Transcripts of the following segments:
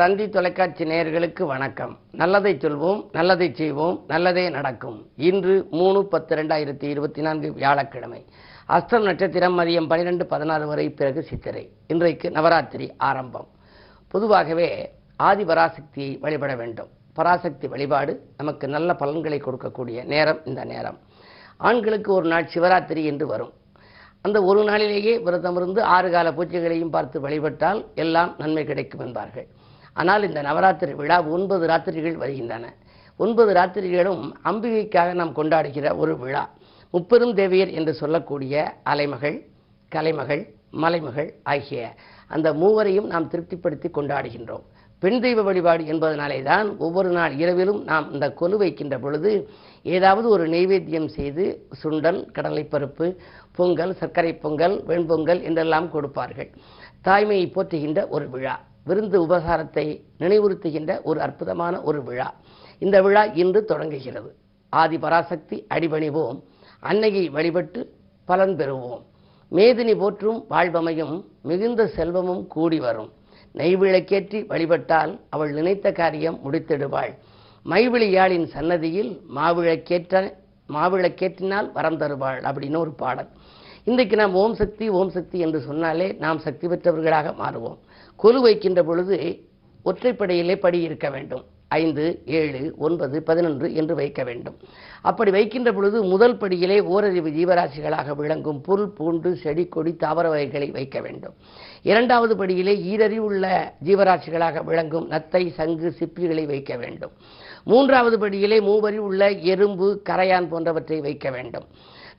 தந்தி தொலைக்காட்சி நேயர்களுக்கு வணக்கம். நல்லதை சொல்வோம் நல்லதை செய்வோம் நல்லதே நடக்கும். இன்று மூணு பத்து ரெண்டாயிரத்தி இருபத்தி நான்கு வியாழக்கிழமை. அஸ்தம் நட்சத்திரம் மதியம் பனிரெண்டு பதினாறு வரை பிறகு சித்திரை. இன்றைக்கு நவராத்திரி ஆரம்பம். பொதுவாகவே ஆதி பராசக்தியை வழிபட வேண்டும். பராசக்தி வழிபாடு நமக்கு நல்ல பலன்களை கொடுக்கக்கூடிய நேரம் இந்த நேரம். ஆண்களுக்கு ஒரு நாள் சிவராத்திரி என்று வரும். அந்த ஒரு நாளிலேயே விரதம் இருந்து ஆறு கால பூஜைகளையும் பார்த்து வழிபட்டால் எல்லாம் நன்மை கிடைக்கும் என்பார்கள். ஆனால் இந்த நவராத்திரி விழா ஒன்பது ராத்திரிகள் வருகின்றன. ஒன்பது ராத்திரிகளும் அம்பிகைக்காக நாம் கொண்டாடுகிற ஒரு விழா. முப்பெரும் தேவியர் என்று சொல்லக்கூடிய அலைமகள் கலைமகள் மலைமகள் ஆகிய அந்த மூவரையும் நாம் திருப்திப்படுத்தி கொண்டாடுகின்றோம். பெண் தெய்வ வழிபாடு என்பதனாலே தான் ஒவ்வொரு நாள் இரவிலும் நாம் இந்த கொலு வைக்கின்ற பொழுது ஏதாவது ஒரு நெய்வேத்தியம் செய்து சுண்டல் கடலைப்பருப்பு பொங்கல் சர்க்கரை பொங்கல் வெண்பொங்கல் என்றெல்லாம் கொடுப்பார்கள். தாய்மையை போற்றுகின்ற ஒரு விழா. விருந்து உபகாரத்தை நினைவுறுத்துகின்ற ஒரு அற்புதமான ஒரு விழா. இந்த விழா இன்று தொடங்குகிறது. ஆதி பராசக்தி அடிபணிவோம். அன்னையை வழிபட்டு பலன் பெறுவோம். மேதினி போற்றும் வாழ்வமையும் மிகுந்த செல்வமும் கூடி வரும். நெய்விளக்கேற்றி வழிபட்டால் அவள் நினைத்த காரியம் முடித்திடுவாள். மைவிழியாளின் சன்னதியில் மாவிளக்கேற்ற மாவிளக்கேற்றினால் வரம் தருவாள் அப்படின்னு ஒரு பாடல். இன்றைக்கு நாம் ஓம் சக்தி ஓம் சக்தி என்று சொன்னாலே நாம் சக்தி பெற்றவர்களாக மாறுவோம். கொலு வைக்கின்ற பொழுது ஒற்றைப்படையிலே படி இருக்க வேண்டும். ஐந்து ஏழு ஒன்பது பதினொன்று என்று வைக்க வேண்டும். அப்படி வைக்கின்ற பொழுது முதல் படியிலே ஓரறிவு ஜீவராசிகளாக விளங்கும் புல் பூண்டு செடி கொடி தாவர வகைகளை வைக்க வேண்டும். இரண்டாவது படியிலே ஈரறிவுள்ள ஜீவராசிகளாக விளங்கும் நத்தை சங்கு சிப்பிகளை வைக்க வேண்டும். மூன்றாவது படியிலே மூவறிவு உள்ள எறும்பு கரையான் போன்றவற்றை வைக்க வேண்டும்.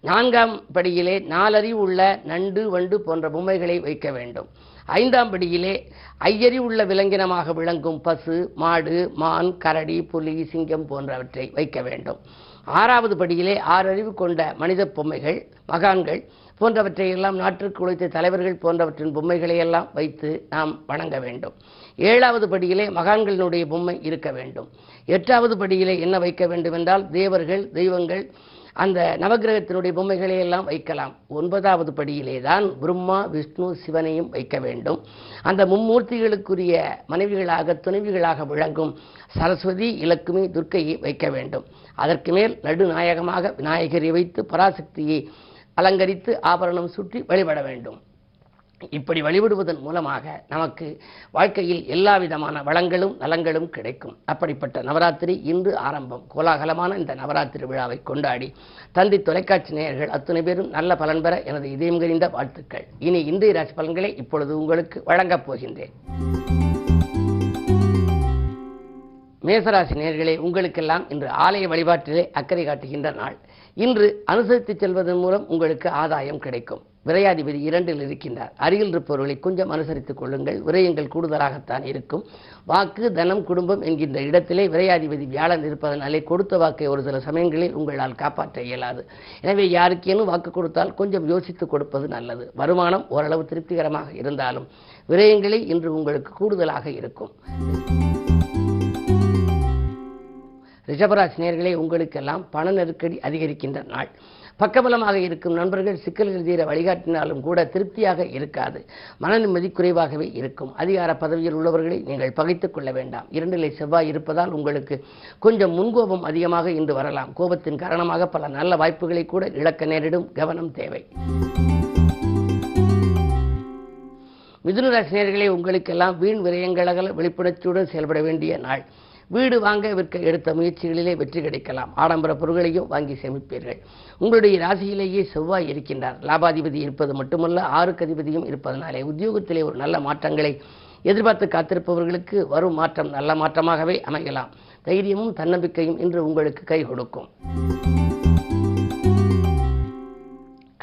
நான்காம் படியிலே நாலறிவு உள்ள நண்டு வண்டு போன்ற பொம்மைகளை வைக்க வேண்டும். ஐந்தாம் படியிலே ஐயறி உள்ள விலங்கினமாக விளங்கும் பசு மாடு மான் கரடி புலி சிங்கம் போன்றவற்றை வைக்க வேண்டும். ஆறாவது படியிலே ஆறறிவு கொண்ட மனித பொம்மைகள் மகான்கள் போன்றவற்றை எல்லாம் நாட்டுக்கு உழைத்த தலைவர்கள் போன்றவற்றின் பொம்மைகளை எல்லாம் வைத்து நாம் வணங்க வேண்டும். ஏழாவது படியிலே மகான்களினுடைய பொம்மை இருக்க வேண்டும். எட்டாவது படியிலே என்ன வைக்க வேண்டும் என்றால் தேவர்கள் தெய்வங்கள் அந்த நவகிரகத்தினுடைய பொம்மைகளை எல்லாம் வைக்கலாம். ஒன்பதாவது படியிலே தான் பிரம்மா விஷ்ணு சிவனையும் வைக்க வேண்டும். அந்த மும்மூர்த்திகளுக்குரிய மனைவிகளாக துணைவிகளாக விளங்கும் சரஸ்வதி இலக்குமி துர்க்கையை வைக்க வேண்டும். அதற்கு மேல் நடுநாயகமாக விநாயகரை வைத்து பராசக்தியை அலங்கரித்து ஆபரணம் சுற்றி வழிபட வேண்டும். இப்படி வழிபடுவதன் மூலமாக நமக்கு வாழ்க்கையில் எல்லா விதமான வளங்களும் நலங்களும் கிடைக்கும். அப்படிப்பட்ட நவராத்திரி இன்று ஆரம்பம். கோலாகலமான இந்த நவராத்திரி விழாவை கொண்டாடி தந்தி தொலைக்காட்சி நேயர்கள் அத்துணை பேரும் நல்ல பலன் பெற எனது இதயம் கறிந்த வாழ்த்துக்கள். இனி இந்திய ராசி பலன்களை இப்பொழுது உங்களுக்கு வழங்கப் போகின்றேன். மேசராசி நேர்களே உங்களுக்கெல்லாம் இன்று ஆலய வழிபாட்டிலே அக்கறை காட்டுகின்ற நாள். இன்று அனுசரித்து செல்வதன் மூலம் உங்களுக்கு ஆதாயம் கிடைக்கும். விரையாதிபதி இரண்டில் இருக்கின்றார். அருகில் இருப்பவர்களை கொஞ்சம் அனுசரித்துக் கொள்ளுங்கள். விரயங்கள் கூடுதலாகத்தான் இருக்கும். வாக்கு தனம் குடும்பம் என்கின்ற இடத்திலே விரையாதிபதி வியாழன் இருப்பதனாலே கொடுத்த வாக்கை ஒரு சில சமயங்களில் உங்களால் காப்பாற்ற இயலாது. எனவே யாருக்கேனும் வாக்கு கொடுத்தால் கொஞ்சம் யோசித்து கொடுப்பது நல்லது. வருமானம் ஓரளவு திருப்திகரமாக இருந்தாலும் விரயங்களே இன்று உங்களுக்கு கூடுதலாக இருக்கும். ரிஷபராசினியர்களே உங்களுக்கெல்லாம் பண நெருக்கடி அதிகரிக்கின்ற நாள். பக்கபலமாக இருக்கும் நண்பர்கள் சிக்கல்கள் தீர வழிகாட்டினாலும் கூட திருப்தியாக இருக்காது. மன நிம்மதி குறைவாகவே இருக்கும். அதிகார பதவியில் உள்ளவர்களை நீங்கள் பகைத்துக் கொள்ள வேண்டாம். இரண்டிலே செவ்வாய் இருப்பதால் உங்களுக்கு கொஞ்சம் முன்கோபம் அதிகமாக இன்று வரலாம். கோபத்தின் காரணமாக பல நல்ல வாய்ப்புகளை கூட இழக்க நேரிடும். கவனம் தேவை. மிதுனராசினியர்களே உங்களுக்கெல்லாம் வீண் விரயங்களகல வெளிப்படைச்சுடன் செயல்பட வேண்டிய நாள். வீடு வாங்க விற்க எடுத்த முயற்சிகளிலே வெற்றி கிடைக்கலாம். ஆடம்பர பொருட்களையும் வாங்கி சேமிப்பீர்கள். உங்களுடைய ராசியிலேயே செவ்வாய் இருக்கின்றார். லாபாதிபதி இருப்பது மட்டுமல்ல ஆறுக்கு அதிபதியும் இருப்பதனாலே உத்தியோகத்திலே ஒரு நல்ல மாற்றங்களை எதிர்பார்த்து காத்திருப்பவர்களுக்கு வரும் மாற்றம் நல்ல மாற்றமாகவே அமையலாம். தைரியமும் தன்னம்பிக்கையும் இன்று உங்களுக்கு கை கொடுக்கும்.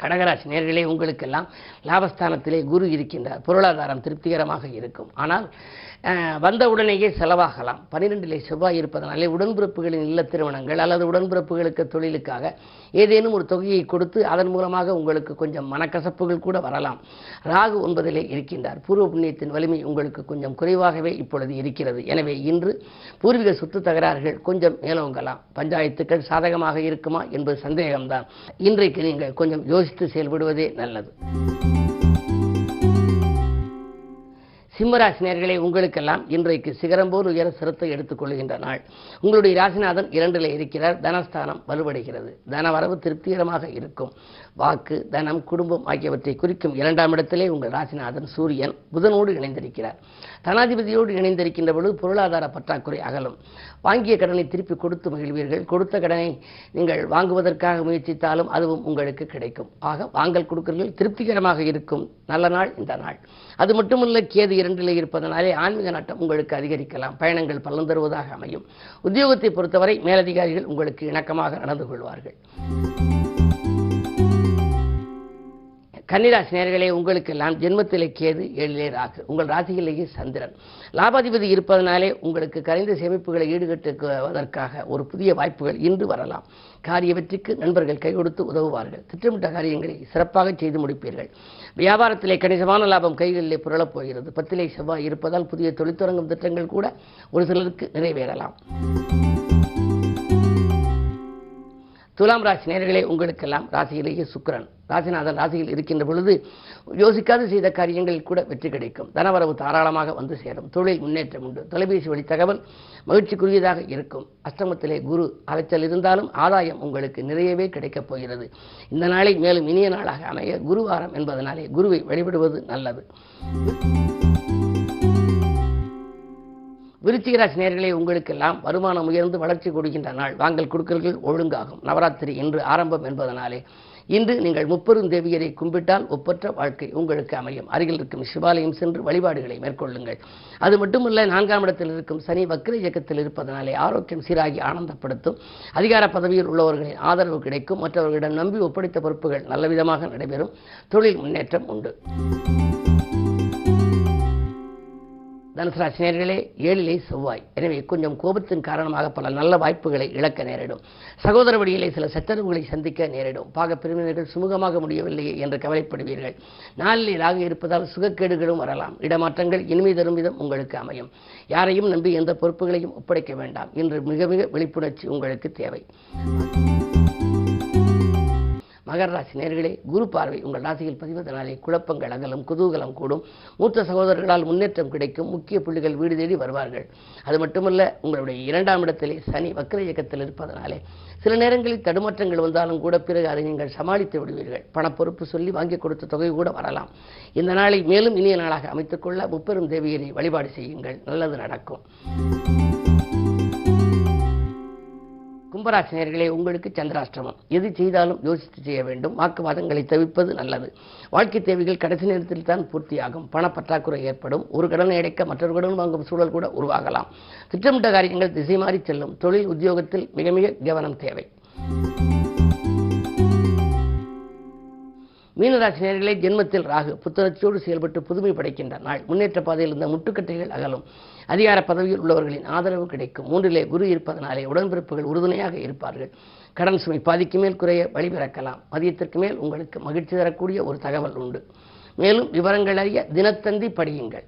கடகராசி நேர்களே உங்களுக்கெல்லாம் லாபஸ்தானத்திலே குரு இருக்கின்றார். பொருளாதாரம் திருப்திகரமாக இருக்கும். ஆனால் வந்த உடனேயே செலவாகலாம். பன்னிரெண்டிலே செவ்வாய் இருப்பதனாலே உடன்பிறப்புகளின் இல்ல திருமணங்கள் அல்லது உடன்பிறப்புகளுக்கு தொழிலுக்காக ஏதேனும் ஒரு தொகையை கொடுத்து அதன் மூலமாக உங்களுக்கு கொஞ்சம் மனக்கசப்புகள் கூட வரலாம். ராகு ஒன்பதிலே இருக்கின்றார். பூர்வ புண்ணியத்தின் வலிமை உங்களுக்கு கொஞ்சம் குறைவாகவே இப்பொழுது இருக்கிறது. எனவே இன்று பூர்வீக சொத்து தகராறுகள் கொஞ்சம் மேலோங்கலாம். பஞ்சாயத்துக்கள் சாதகமாக இருக்குமா என்பது சந்தேகம்தான். இன்றைக்கு நீங்கள் கொஞ்சம் யோசித்து செயல்படுவதே நல்லது. சிம்மராசினியர்களே உங்களுக்கெல்லாம் இன்றைக்கு சிகரம் போல் உயர சிரத்தை எடுத்துக்கொள்கின்ற நாள். உங்களுடைய ராசிநாதன் இரண்டில் இருக்கிறார். தனஸ்தானம் வலுவடைகிறது. தனவரவு திருப்திகரமாக இருக்கும். வாக்கு தனம் குடும்பம் ஆகியவற்றை குறிக்கும் இரண்டாம் இடத்திலே உங்கள் ராசிநாதன் சூரியன் புதனோடு இணைந்திருக்கிறார். தனாதிபதியோடு இணைந்திருக்கின்ற பொழுது பொருளாதார பற்றாக்குறை அகலும். வாங்கிய கடனை திருப்பி கொடுத்து மகிழ்வீர்கள். கொடுத்த கடனை நீங்கள் வாங்குவதற்காக முயற்சித்தாலும் அதுவும் உங்களுக்கு கிடைக்கும். ஆக வாங்கல் கொடுக்கிறீர்கள் திருப்திகரமாக இருக்கும். நல்ல நாள் இந்த நாள். அது மட்டுமல்ல கேது இரண்டிலே இருப்பதனாலே ஆன்மீக நாட்டம் உங்களுக்கு அதிகரிக்கலாம். பயணங்கள் பலன் தருவதாக அமையும். உத்தியோகத்தை பொறுத்தவரை மேலதிகாரிகள் உங்களுக்கு இணக்கமாக நடந்து கொள்வார்கள். கன்னிராசி நேர்களே உங்களுக்கெல்லாம் ஜென்மத்திலே கேது ஏழிலே ராகு. உங்கள் ராசியிலேயே சந்திரன். லாபாதிபதி இருப்பதனாலே உங்களுக்கு கரைந்த சேமிப்புகளை ஈடுகட்டுவதற்காக ஒரு புதிய வாய்ப்புகள் இன்று வரலாம். காரிய வெற்றிக்கு நண்பர்கள் கை கொடுத்து உதவுவார்கள். திட்டமிட்ட காரியங்களை சிறப்பாக செய்து முடிப்பீர்கள். வியாபாரத்திலே கணிசமான லாபம் கைகளிலே புரளப் போகிறது. பத்திலே செவ்வாய் இருப்பதால் புதிய தொழிற்தொடங்கும் திட்டங்கள் கூட ஒரு சிலருக்கு நிறைவேறலாம். துலாம் ராசி நேர்களே உங்களுக்கெல்லாம் ராசியிலேயே சுக்கரன். ராசிநாதன் ராசியில் இருக்கின்ற பொழுது யோசிக்காது செய்த காரியங்களில் கூட வெற்றி கிடைக்கும். தனவரவு தாராளமாக வந்து சேரும். தொழில் முன்னேற்றம் உண்டு. தொலைபேசி வழி தகவல் மகிழ்ச்சிக்குரியதாக இருக்கும். அஷ்டமத்திலே குரு அலைச்சல் இருந்தாலும் ஆதாயம் உங்களுக்கு நிறையவே கிடைக்கப் போகிறது. இந்த நாளை மேலும் இனிய நாளாக அமைய குருவாரம் என்பதனாலே குருவை வழிபடுவது நல்லது. விருச்சிகராசி நேர்களே உங்களுக்கெல்லாம் வருமானம் உயர்ந்து வளர்ச்சி கொடுக்கின்ற நாள். வாங்கல் கொடுக்கல்கள் ஒழுங்காகும். நவராத்திரி இன்று ஆரம்பம் என்பதனாலே இன்று நீங்கள் முப்பெரும் தேவியரை கும்பிட்டால் ஒப்பற்ற வாழ்க்கை உங்களுக்கு அமையும். அருகில் இருக்கும் சிவாலயம் சென்று வழிபாடுகளை மேற்கொள்ளுங்கள். அது மட்டுமல்ல நான்காம் இடத்தில் இருக்கும் சனி வக்ர இயக்கத்தில் இருப்பதனாலே ஆரோக்கியம் சீராகி ஆனந்தப்படுத்தும். அதிகார பதவியில் உள்ளவர்களின் ஆதரவு கிடைக்கும். மற்றவர்களிடம் நம்பி ஒப்படைத்த பொறுப்புகள் நல்லவிதமாக நடைபெறும். தொழில் முன்னேற்றம் உண்டு. தனுசு ராசி நேர்களே ஏழிலே செவ்வாய். எனவே கொஞ்சம் கோபத்தின் காரணமாக பல நல்ல வாய்ப்புகளை இழக்க நேரிடும். சகோதர வழியிலே சில சச்சரவுகளை சந்திக்க நேரிடும். பாக பிரிவினர்கள் சுமூகமாக முடியவில்லையே என்று கவலைப்படுவீர்கள். நாளிலே ராக இருப்பதால் சுகக்கேடுகளும் வரலாம். இடமாற்றங்கள் இனிமை தரும் விதம் உங்களுக்கு அமையும். யாரையும் நம்பி எந்த பொறுப்புகளையும் ஒப்படைக்க வேண்டாம். இன்று மிக மிக விழிப்புணர்ச்சி உங்களுக்கு தேவை. மகர ராசி நேர்களே குரு பார்வை உங்கள் ராசியில் பதிவதனாலே குழப்பங்கள் அகலம் குதூகலம் கூடும். மூத்த சகோதரர்களால் முன்னேற்றம் கிடைக்கும். முக்கிய புள்ளிகள் வீடு தேடி வருவார்கள். அது மட்டுமல்ல உங்களுடைய இரண்டாம் இடத்திலே சனி வக்கர இயக்கத்தில் இருப்பதனாலே சில நேரங்களில் தடுமாற்றங்கள் வந்தாலும் கூட பிறகு அதை நீங்கள் சமாளித்து விடுவீர்கள். பணப்பொறுப்பு சொல்லி வாங்கி கொடுத்த தொகை கூட வரலாம். இந்த நாளை மேலும் இனிய நாளாக அமைத்துக்கொள்ள முப்பெரும் தேவியரை வழிபாடு செய்யுங்கள். நல்லது நடக்கும். கும்பராசினியர்களே உங்களுக்கு சந்திராஷ்டிரமம். எது செய்தாலும் யோசித்து செய்ய வேண்டும். வாக்குவாதங்களை தவிர்ப்பது நல்லது. வாழ்க்கை தேவைகள் கடைசி நேரத்தில் தான் பூர்த்தியாகும். பண பற்றாக்குறை ஏற்படும். ஒரு கடனை அடைக்க மற்றொரு கடன் வாங்கும் சூழல் கூட உருவாகலாம். திட்டமிட்ட காரியங்கள் திசை மாறி செல்லும். தொழில் உத்தியோகத்தில் மிக மிக கவனம் தேவை. மீனராசி நேர்களே ஜென்மத்தில் ராகு புத்துணர்ச்சியோடு செயல்பட்டு புதுமை படைக்கின்ற நாள். முன்னேற்ற பாதையில் இருந்த முட்டுக்கட்டைகள் அகலும். அதிகார பதவியில் உள்ளவர்களின் ஆதரவு கிடைக்கும். மூன்றிலே குரு இருப்பதனாலே உடன்பிறப்புகள் உறுதுணையாக இருப்பார்கள். கடன் சுமை பாதிக்கு மேல் குறைய வழிபிறக்கலாம் மதியத்திற்கு மேல் உங்களுக்கு மகிழ்ச்சி தரக்கூடிய ஒரு தகவல் உண்டு. மேலும் விவரங்கள் அறிய தினத்தந்தி படியுங்கள்.